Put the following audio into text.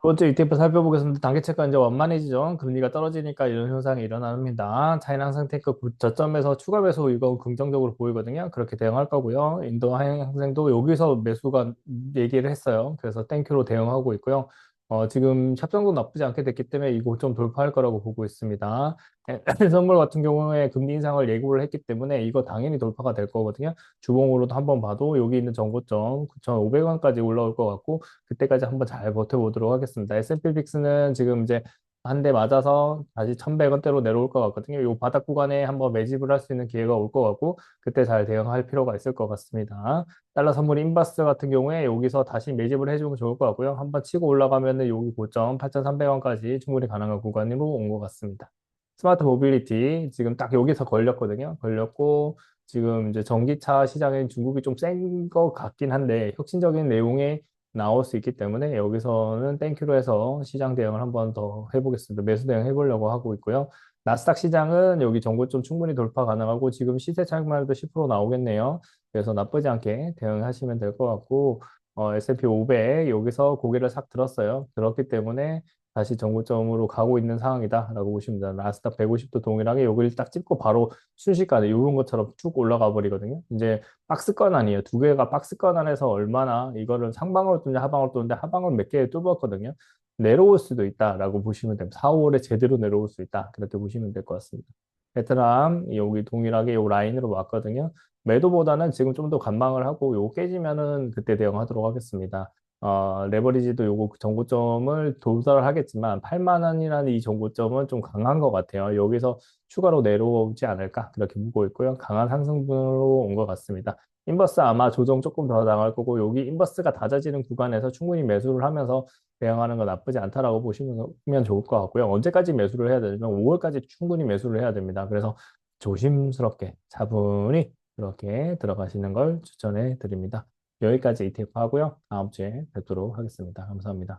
두 번째 ETF 살펴보겠습니다. 단기채가 이제 완만해지죠. 금리가 떨어지니까 이런 현상이 일어납니다. 차이나 상태크 저점에서 추가 매수 이거 긍정적으로 보이거든요. 그렇게 대응할 거고요. 인도 항생도 여기서 매수가 얘기를 했어요. 그래서 땡큐로 대응하고 있고요. 어, 지금 협정도 나쁘지 않게 됐기 때문에 이 고점 돌파할 거라고 보고 있습니다. 선물 같은 경우에 금리 인상을 예고를 했기 때문에 이거 당연히 돌파가 될 거거든요. 주봉으로도 한번 봐도 여기 있는 정고점 9,500원까지 올라올 것 같고 그때까지 한번 잘 버텨보도록 하겠습니다. S&P 빅스는 지금 이제 한 대 맞아서 다시 1,100원대로 내려올 것 같거든요. 이 바닥 구간에 한번 매집을 할 수 있는 기회가 올 것 같고 그때 잘 대응할 필요가 있을 것 같습니다. 달러 선물 인바스 같은 경우에 여기서 다시 매집을 해주면 좋을 것 같고요. 한번 치고 올라가면 은 여기 고점 8,300원까지 충분히 가능한 구간으로 온 것 같습니다. 스마트 모빌리티 지금 딱 여기서 걸렸거든요. 걸렸고 지금 이제 전기차 시장에 중국이 좀 센 것 같긴 한데 혁신적인 내용에 나올 수 있기 때문에 여기서는 땡큐로 해서 시장 대응을 한번 더 해보겠습니다. 매수 대응 해보려고 하고 있고요. 나스닥 시장은 여기 정고점 충분히 돌파 가능하고 지금 시세 차익만 해도 10% 나오겠네요. 그래서 나쁘지 않게 대응하시면 될 것 같고 어, S&P 500 여기서 고개를 싹 들었어요. 들었기 때문에 다시 정고점으로 가고 있는 상황이다라고 보시면 됩니다. 나스닥 150도 동일하게 여기를 딱 찍고 바로 순식간에 이런 것처럼 쭉 올라가 버리거든요. 이제 박스권 아니에요. 두 개가 박스권 안에서 얼마나 이거를 상방으로 뚫냐 하방으로 뚫는데 하방을 몇 개 뚫었거든요. 내려올 수도 있다라고 보시면 됩니다. 4, 5월에 제대로 내려올 수 있다. 그렇게 보시면 될 것 같습니다. 베트남 여기 동일하게 요 라인으로 왔거든요. 매도보다는 지금 좀 더 관망을 하고 요 깨지면은 그때 대응하도록 하겠습니다. 어, 레버리지도 요거 정고점을 도달하겠지만 8만 원이라는 이 정고점은 좀 강한 것 같아요. 여기서 추가로 내려오지 않을까 그렇게 보고 있고요. 강한 상승으로 온 것 같습니다. 인버스 아마 조정 조금 더 나갈 거고 여기 인버스가 낮아지는 구간에서 충분히 매수를 하면서 대응하는 거 나쁘지 않다라고 보시면 좋을 것 같고요. 언제까지 매수를 해야 되냐면 5월까지 충분히 매수를 해야 됩니다. 그래서 조심스럽게 차분히 그렇게 들어가시는 걸 추천해 드립니다. 여기까지 ETF 하고요. 다음 주에 뵙도록 하겠습니다. 감사합니다.